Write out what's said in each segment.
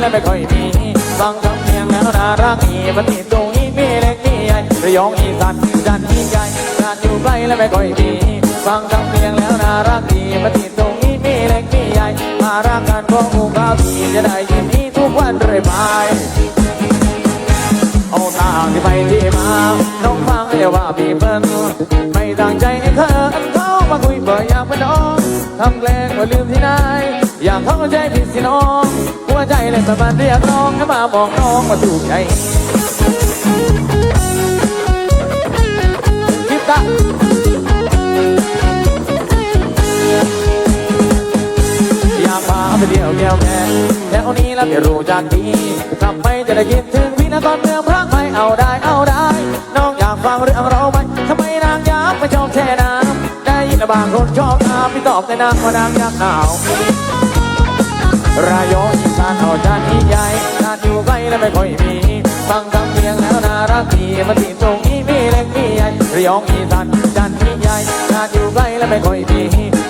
และไม่ค่อยมีฟังคำเพียงแล้วน่ารักอีมันติตรงนี้มีเล็กมีใหญ่ระยองอีสานจันยิ่งใหญ่จานอยู่ใกล้และไม่ค่อยมีฟังคำเพียงแล้วน่ารักอีมันติตรงนี้มีเล็กมีใหญ่มารักกันของหมู่ข้าวดีจะได้ยินนี้ทุกวันเรื่อยไปเอาทางที่ไปที่มา น้องฟังเรียกว่าพี่เปิ้ลไม่ตั้งใจให้เธอเขามาคุยเปิดอยากเป็นน้องทำแกล้งว่าลืมที่ไหนอยากเข้าใจผิดสิน้อง หัวใจเลยประมาณเรียกน้องให้มาบอกน้องมาถูกใจคลิปตาอยากพาไปเที่ยวแก้วแก่แถวนี้แล้วไม่รู้จักดีกลับไปจะได้คิดถึงพี่นครเมืองพระไม่เอาได้เอาได้ น้องอยากฟังเรื่องเราไหมทำไมนางยักษ์ไม่ชอบแช่น้ำได้ยินบางคนชอบน้ำพี่ตอบในนางว่านางยักหนาว รายองอีสานเอาจานที่ใหญ่จานอยู่ใกล้และไม่ค่อยมีฟังคำเพียงแล้วน่ารักดีมันติดตรงนี้มีเล็กมีใหญ่ระยองอีสานจานที่ใหญ่จานอยู่ใกล้และไม่ค่อยมี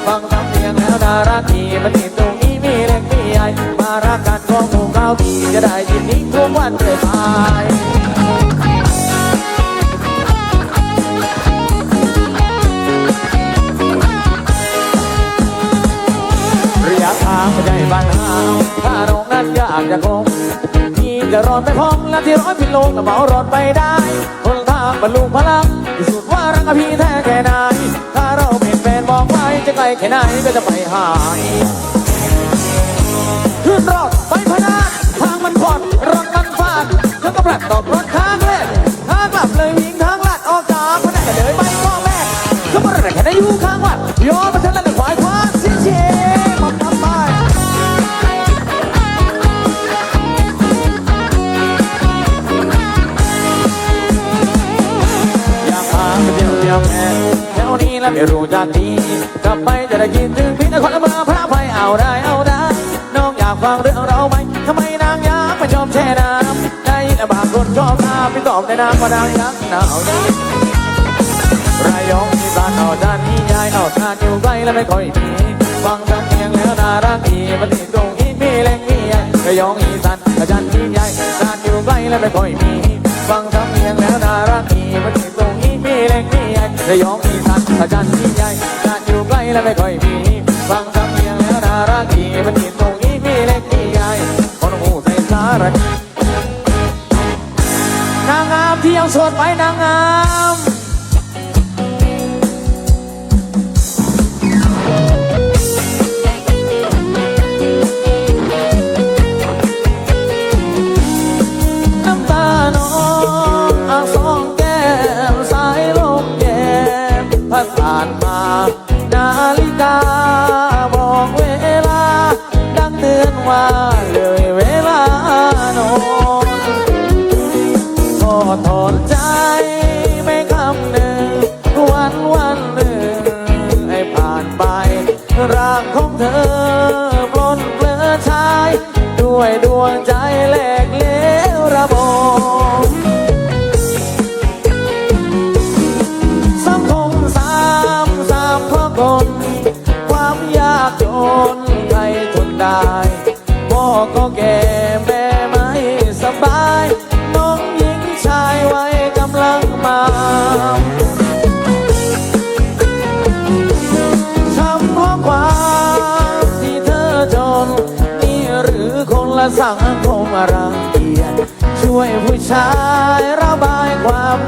ฟังคำเพียงแล้วน่ารักดีมันติดตรงนี้มีเล็กมีใหญ่มารักกันของหมู่เก้าดีจะได้ยินนี้ทุกวันเลยไประยะทางไม่ใช่ อยากจะคงพี่จะรอดไปพองและที่ร้อยพิลงและเหมารอดไปได้คนทางบรรลุพลังที่สุดว่ารักกับพี่แท้แค่ไหนถ้าเราเป็นแฟนบอกไว้จะไกลแค่ไหนก็จะไปหายขึ้นรถไปพนาทางมันผ่อนรถมันฟาดเธอก็แปลกตอบรถทางเล่นทางกลับเลยวิ่งทางลัดออกจากพนักก็เลยไปก็แม่ก็มาแรกแค่ได้อยู่ข้างวัดย้อนมาเส้ แล้วไม่รู้จักดีกลับไปจะได้คิดถึงพี่นครเมืองพระภัยเอาได้เอาได้น้องอยากฟังเรื่องเราไหมทำไมนางยักษ์ไม่ชอบแช่น้ำได้ยินแต่บางคนชอบน้ำพี่ตอบในน้ำว่านางยักษ์หนาวดีรายองอีสานเอาจานนี้ยายเอาทานอยู่ใกล้แล้วไม่ค่อยมีฟังคำเพียงแล้วน่ารักดีมันติดตรงอีมีเล็กมีใหญ่ระยองอีสานอาจานนี้ยายทานอยู่ใกล้แล้วไม่ค่อยมีฟังคำเพียงแล้วน่ารักดีมันติดตรงนี้มีเล็กมีใหญ่ระยองอีสาน อาจารย์ที่ใหญ่จานอยู่ใกล้และไม่ค่อยมีฟังคำเพียงแล้วน่ารักดีมันติดตรงนี้มีเล็กนี่ใหญ่คนหูใส่สาระนางงามที่ยังโสดไปนางงาม บอกเวลา ดังเตือนว่าเลย รังเกียจช่วยผู้ชายระบายความ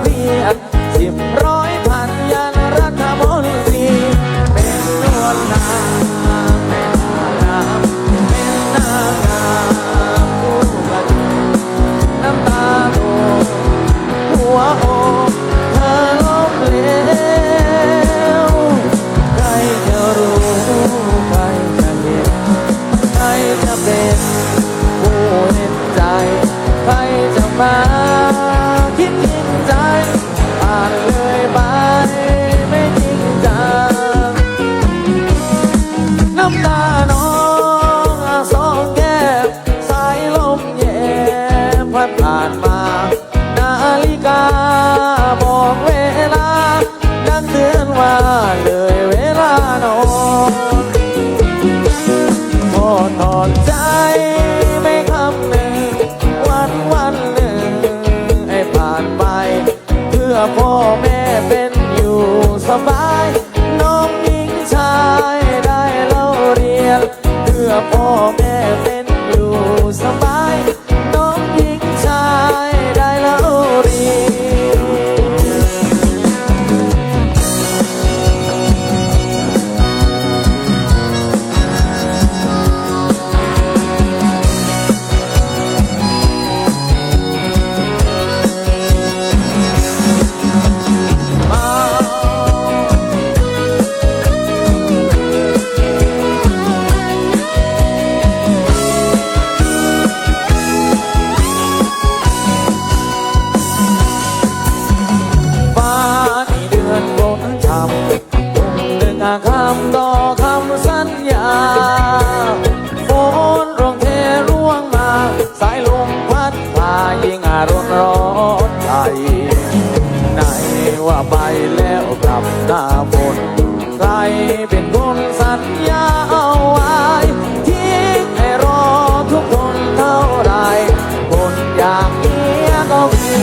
รเป็นคนสัญญาเอาไว้ที่ให้รอทุกคนเท่าไรคนอยากเมียก็มี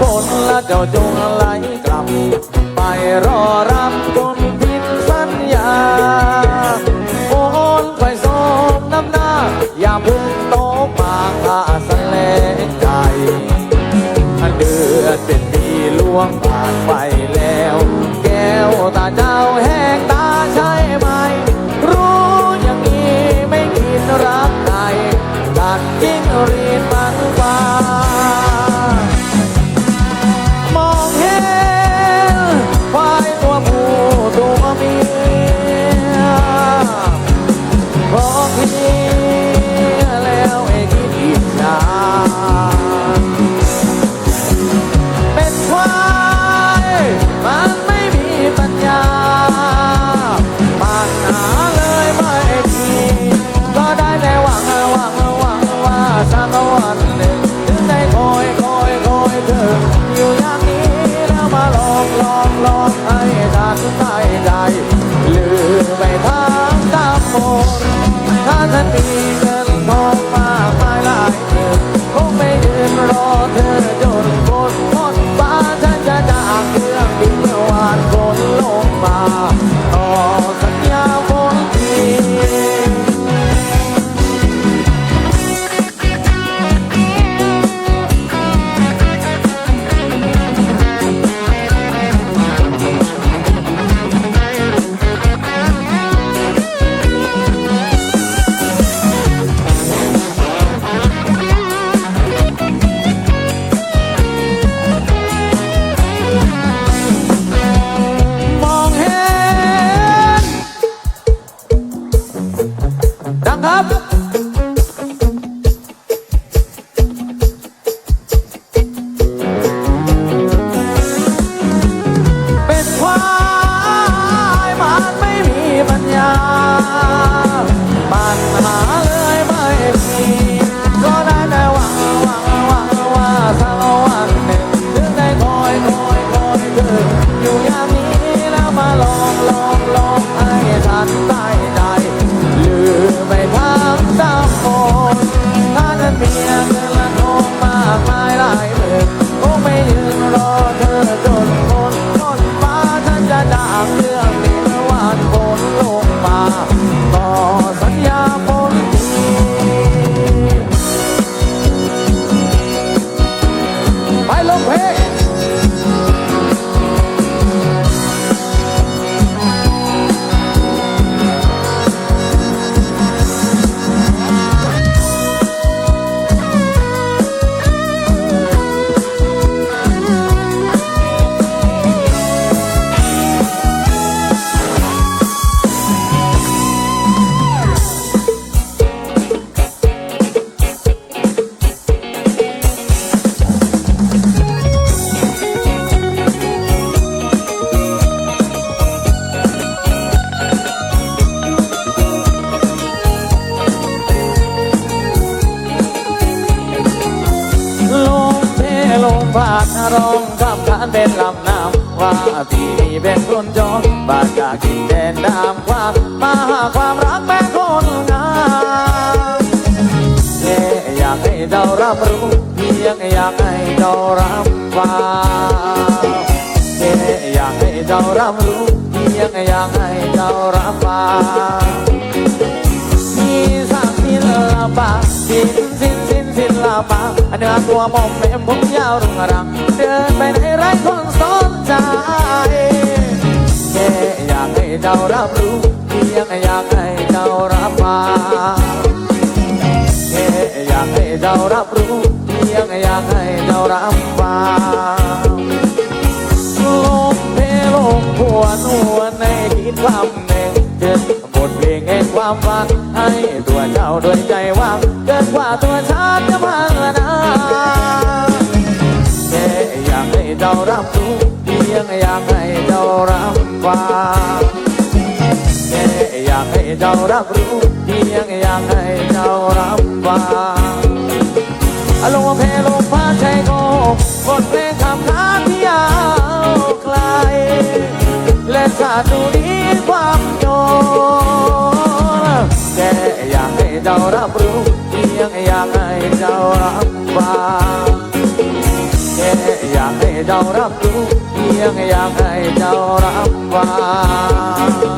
คนละเจ้าจง พลาดรองคำขานเป็นลำน้ำว่าที่นี่เป็นคนจองบ้านจากกินแดนดามความมาหาความรักแม่คนงามแค่อยากให้เจ้ารับรู้เพียงอยากให้เจ้ารับฟังเค่อยากให้เจ้ารับรู้เพียงอยากให้เจ้ารับฟังที่สักที่ละบากที่ ปะเนื้อตัวมอมแม่ผมยาวรุ่งรัง เดินไปไหนไร้คนสนใจแค่อยากให้เจ้ารับรู้เพียงอยากให้เจ้ารับฟังแค่อยากให้เจ้ารับรู้เพียงอยากให้เจ้ารับฟังลมเพลมพวนหัวในคิดคำ ความฝันให้ตัวเจ้าด้วยใจว่างเกินกว่าตัวฉันจะพังนาแค่อยากให้เจ้ารับรู้เพียงอยากให้เจ้ารับฟังแค่อยากให้เจ้ารับรู้เพียงอยากให้เจ้ารับฟังอารมณ์เพลลมฟ้าใจโกบทเพลงคำค้างที่ยาวไกลและสาธุดีความโย จ้ารับรู้เพียงอยากให้เจ้ารับฟังแค่อยากให้เจ้ารับรู้เพียงอยากให้เจ้ารับฟัง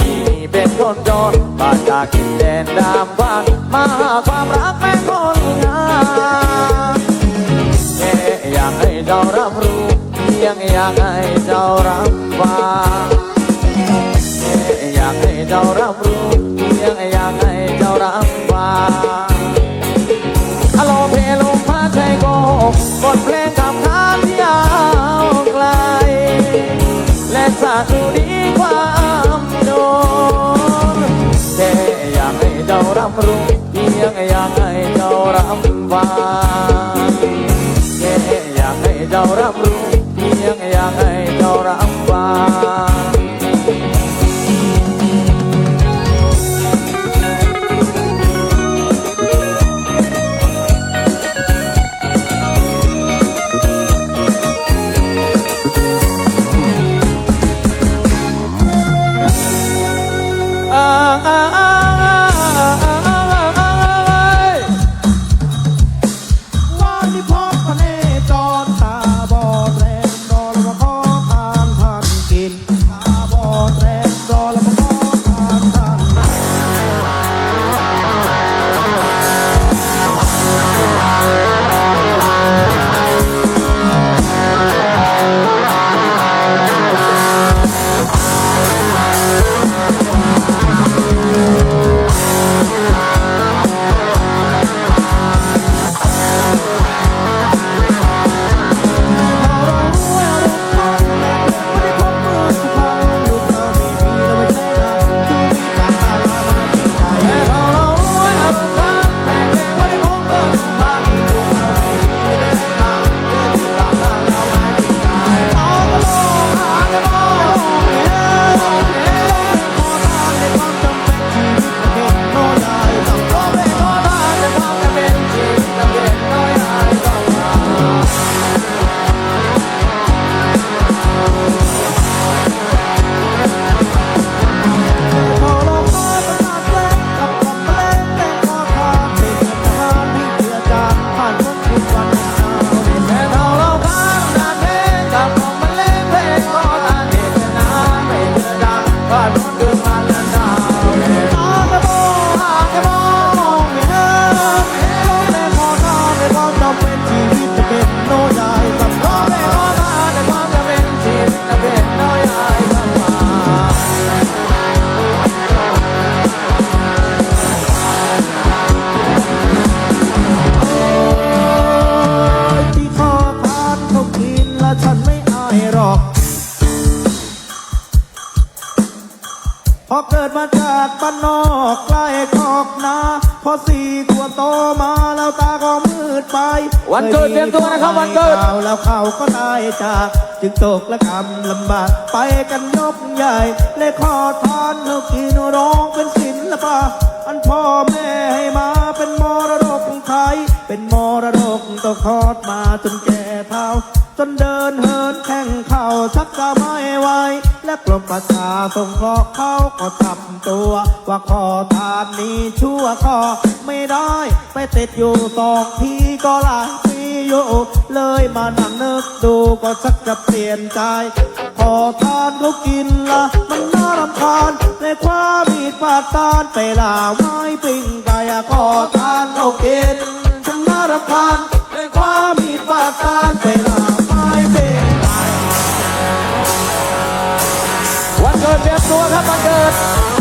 พี่เป็นคนจนมาจากกินแดนดามฟังมาหาความรักแม่คนงามแค่อยากให้เจ้ารับรู้เพียงอยากให้เจ้ารับฟังแค่อยากให้เจ้ารับรู้เพียงอยากให้เจ้ารับฟังอารมณ์เพลงลมพัดใจโกบทเพลงคำค้างที่ยาวไกลและสาธุดีควา รับรู้เพียงอยากให้เจ้ารับฟังแค่อยากให้เจ้ารับรู้เพียงอยากให้เจ้ารับฟัง มันเกิดเตรียมตัวนะครับวันเกิดแล้วเขาก็ตายจากจึงตกและกำลำบากไปกันยกใหญ่เลยขอทานเฮากินร้องเป็นศิลปะอันพ่อแม่ให้มาเป็นมรดกไทยเป็นมรดกต้อคอดมาจนแก่เท่าจนเดินเหินแข่งเข่าชักจะไม่ไหวและกรมประชาสงเคราะห์เขาก็ทำตัว ว่าขอทานนี้ชั่วขอไม่ได้ ไปติดอยู่สองทีก็ลาย ปีอยู่เลยมานั่งนึกดูก็สักจะเปลี่ยนใจขอทานเขากินละมันน่ารำคาญเลยคว้ามีดปาดตานไปลาไม้ปิ้งไก่อะขอทานเขากินฉันน่ารำคาญเลยคว้ามีดปาดตานไปลาไม้ปิ้งไก่วันเกิดเตรียมตัวครับวันเกิด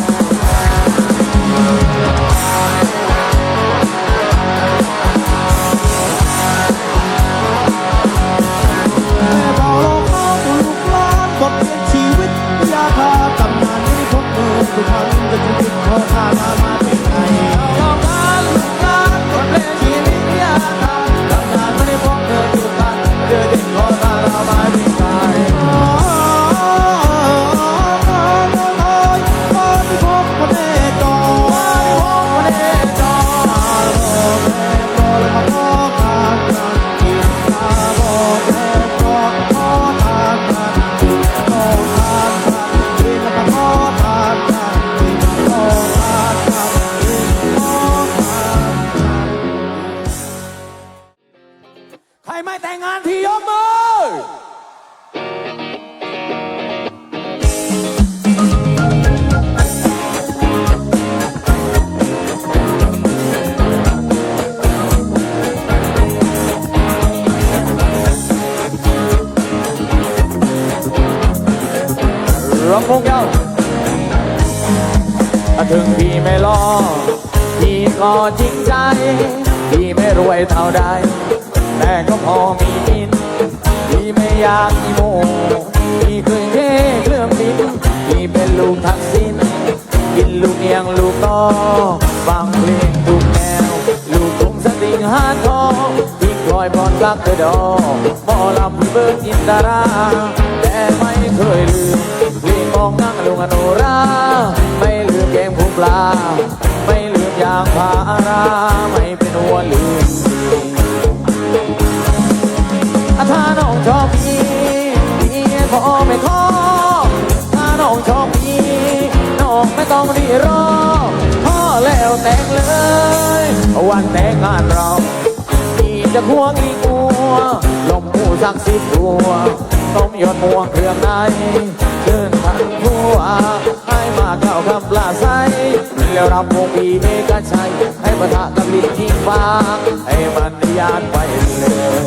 ริงใจ พี่ไม่รวยเท่าใด แต่ก็พอมีกิน พี่ไม่อยากมีโมพี่เคยเท่เครื่องบินพี่เป็นลูกทักษิณกินลูกเอียงลูกต่อฟังเพลงทุกแนว ลูกทุ่งสตริงฮาร์ดคอร์พี่คอยพรรักเธอดอกหมอลำเบิร์ดอินดารา แต่ไม่เคยลืมเพลงของนั่งลุงอโนรา ไม่ลืมแกงผูปลาไม่างพาราไม่เป็นวัวลืมอะถ้าน้องชอบพี่พี่ขอไม่ขอถ้าน้องชอบพี่น้องไม่ต้องรีรอพ่อแล้วแต่งเลย วันแต่งงานเราพี่จะควงอีกัวลมผู้สักสิบตัวต้มยอดม่วงเครื่องในเชิญท่านผู้ว่ แล้วรับวงปีเอกชัย ให้ประทะกับลิ้นทิ้งฟ้าให้มันยานไปเลย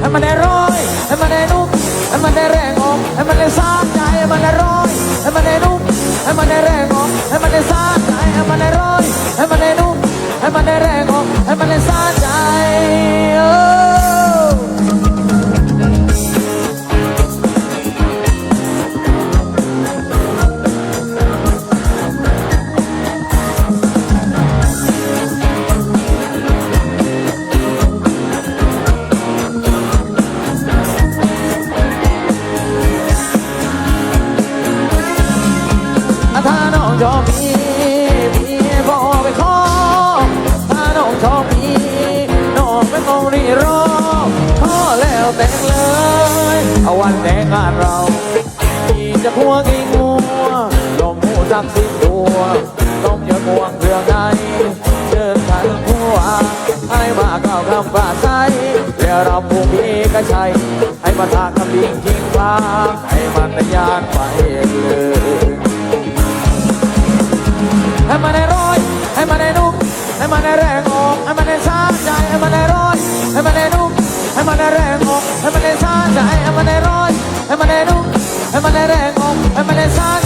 ให้มันได้ร้อยให้มันได้นุ่มให้มันได้แรงออกให้มันได้สาใจให้มันได้ร้อยให้มันได้นุ่มให้มันได้แรงออกให้มันได้สาใจให้มันได้ร้อยให้มันได้นุ่มให้มันได้แรงออกให้มันได้สาใรีรอขอแล้วแต่งเลย เอาวันแต่งงานเราพี่จะพัวกี่งัวลมหูจักสิบตัว ต้มยำม่วงเรื่องในเชิญท่านผู้ว่าให้มาเข้าคำปราศัยแล้วเราผู้มีกระชัยให้มาทางคำลิงทิ้งฟ้าให้มันทะยานไปเลยให้มันได้ร้อยให้มันได้นุ่มให้มันได้แรงออกให้มันได้สา แรงอกให้มันได้สาใจให้มันได้ร้อนให้มันได้นุ่มให้มันได้แรงอกให้มันได้สาใจ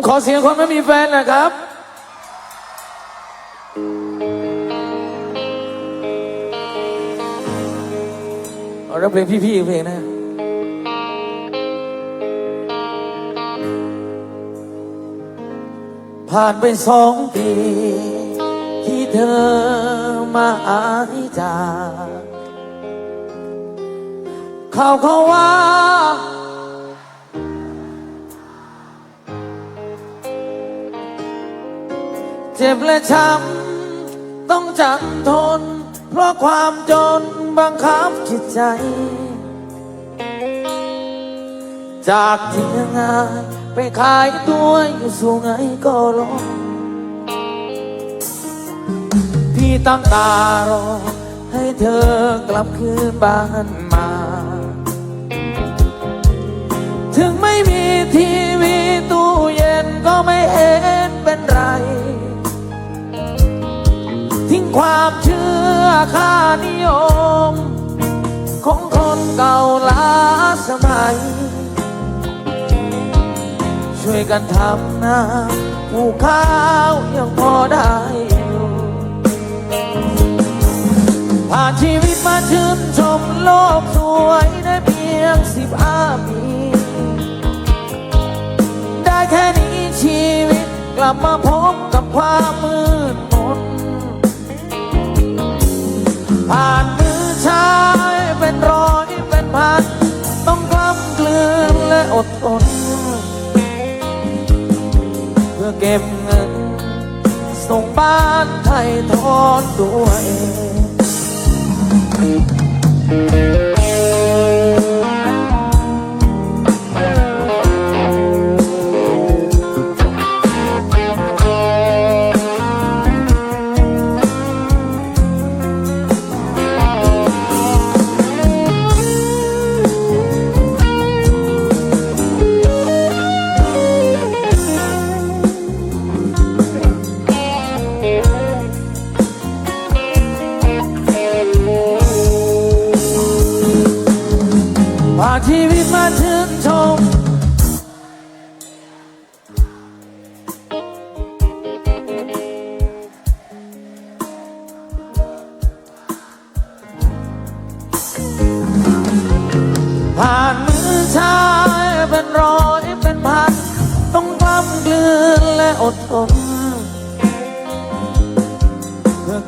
ผมขอเสียงคนไม่มีแฟนนะครับ เอาแล้วเพลงพี่ๆอีกเพลงนะผ่านไปสองปี ที่เธอมาอายจากเขาเขาว่า เจ็บและช้ำต้องจำทน เพราะความจนบังคับจิตใจ จากที่งายไปขายตัวอยู่สู่ไงก็ลงพี่ตั้งตารอ ให้เธอกลับคืนบ้านมา ถึงไม่มีทีวีตู้เย็นก็ไม่เห็นเป็นไร ทิ้งความเชื่อค่านิยม ของคนเก่าล้าสมัย ช่วยกันทำนาปลูกข้าวยังพอได้อยู่ผ่านชีวิตมาชื่นชมโลกสวยได้เพียงสิบห้าปีได้แค่นี้ชีวิตกลับมาพบกับความมืด ผ่านมือชายเป็นร้อยเป็นพัน ต้องกล้ำกลืนและอดทนเพื่อเก็บเงิน ส่งบ้านไทยทอนด้วย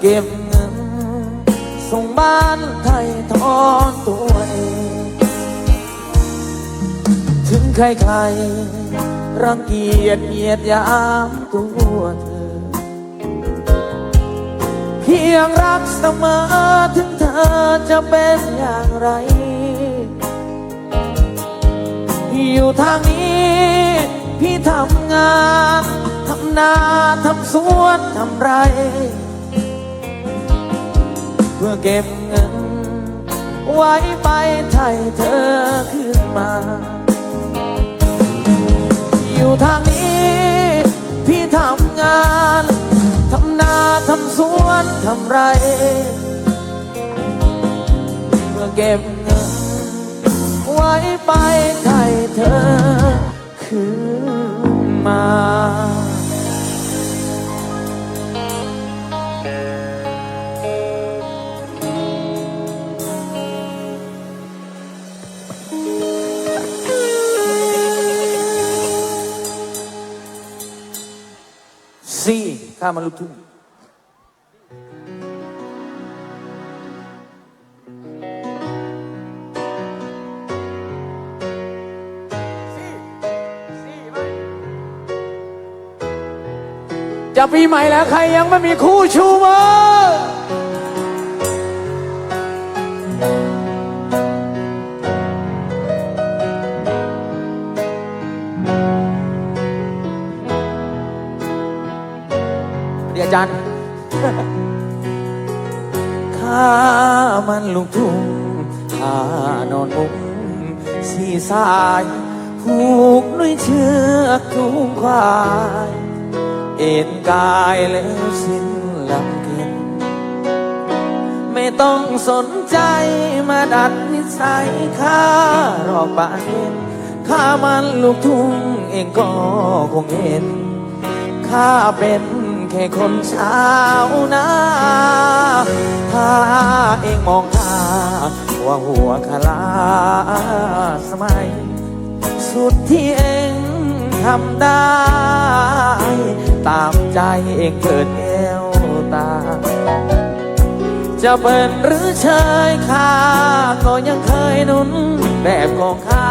เก็บเงิน ส่งบ้านไทยทอนตัวเอง ถึงใครๆรังเกียจเหยียดยามตัวเธอ เพียงรักเสมอถึงเธอจะเป็นอย่างไร อยู่ทางนี้พี่ทำงาน ทำนา ทำสวน ทำไร พื่อเก็บเงิน ไว้ไปไทยเธอขึ้นมา อยู่ทางนี้ พี่ทำงาน ทำนาทำสวนทำไร เพื่อเก็บเงิน ไว้ไปไทยเธอคืนมา สี่ข้ามันลูกทุ่งจะปีใหม่แล้วใครยังไม่มีคู่ชูมือ เดี๋ยวอาจารย์ข้ามันลูกทุ่งข้านอนมุงสีสายผูกด้วยเชือกจูงควาย เอ็นกายแล้วสิ้นลำเค็นไม่ต้องสนใจมาดัดนิสัยข้ารอบบานเย็นข้ามันลูกทุ่งเองก็คงเห็นข้าเป็น แค่คนชาวนาถ้าเองมองข้าว่าหัวคาลาสมัย สุดที่เองทำได้ ตามใจเองเกิดเอวตา จะเป็นหรือเชยข้าก็ยังเคยนุนแบบของข้า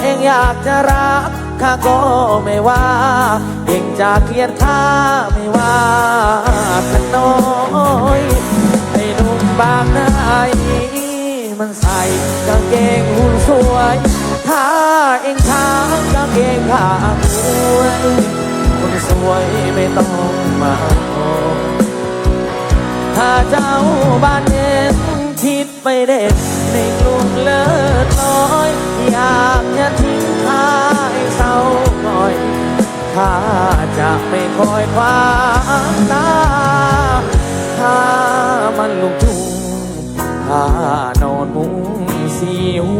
เองอยากจะรัก ข้าก็ไม่ว่าเองจะเกลียดข้าไม่ว่ากันน้อยไอ้หนุ่มบางนามันใส่กางเกงหุ่นสวยถ้าเองช้างกางเกงข้าสวยคนสวยไม่ต้องมาโอถ้าเจ้าบ้านเย็นคิดไปเด็ดในกลุ่มเลิศลอย อยากจะทิ้งข้าให้เศร้าหน่อยข้าจะไม่คอยคว้าตาถ้ามันลุกทุ่งข้านอนมุงสีหู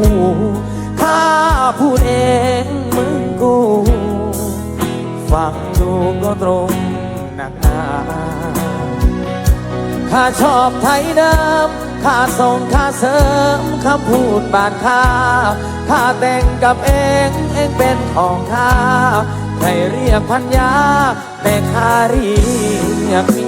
ข้าพูดเองมึงกู ฟังดูก็ตรงหนักหนาข้าชอบไทยเดิม ข้าส่งข้าเสริมคำพูดบานข้าข้าแต่งกับเองเองเป็นของข้าใครเรียกพันยาแต่ข้าเรียกมี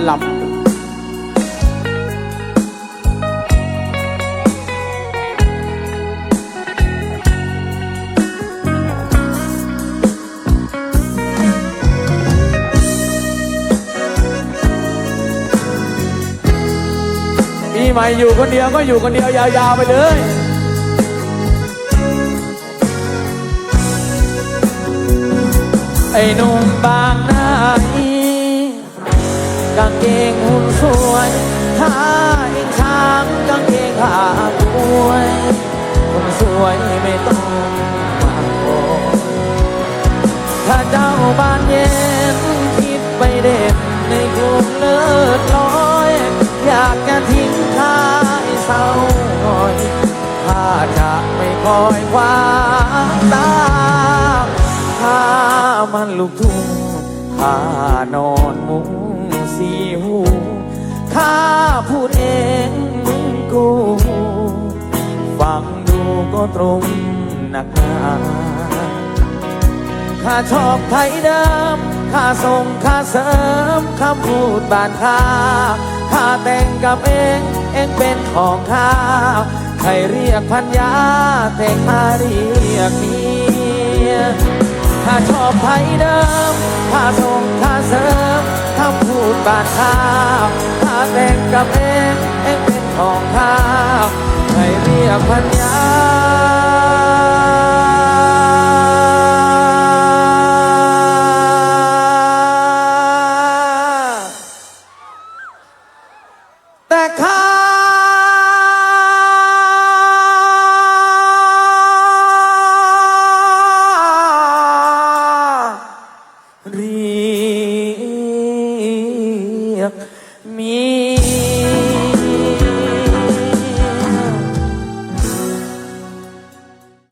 นึกว่าหลับปีใหม่อยู่คนเดียวก็อยู่คนเดียวยาวๆไปเลยไอ้หนุ่มบางนาอี กางเกงหุ่นสวยถ้าเองช้างกางเกงขาดวยคนสวยไม่ต้องมาโอยถ้าเจ้าบ้านเย็นคิดไปเด็ดในกลุ่มเลิศลอย อยากจะทิ้งข้าให้เศร้าหน่อยข้าจะไม่คอยคว้าตาข้ามันลูกทุ่งข้านอนมุงสีหูข้า พูดเองมึงกูฟังดูก็ตรงหนักหนาข้าชอบไทยเดิมข้าส่งข้าเสริมคำพูดบานข้าข้าแต่งกับเองเองเป็นของข้าใครเรียกพันยาแต่ข้าเรียกเมียข้าชอบไทยเดิมข้าส่งข้าเสริมคำพูดบานข้าข้า แต่งกับเองเองเป็นของข้าใครเรียกพันยา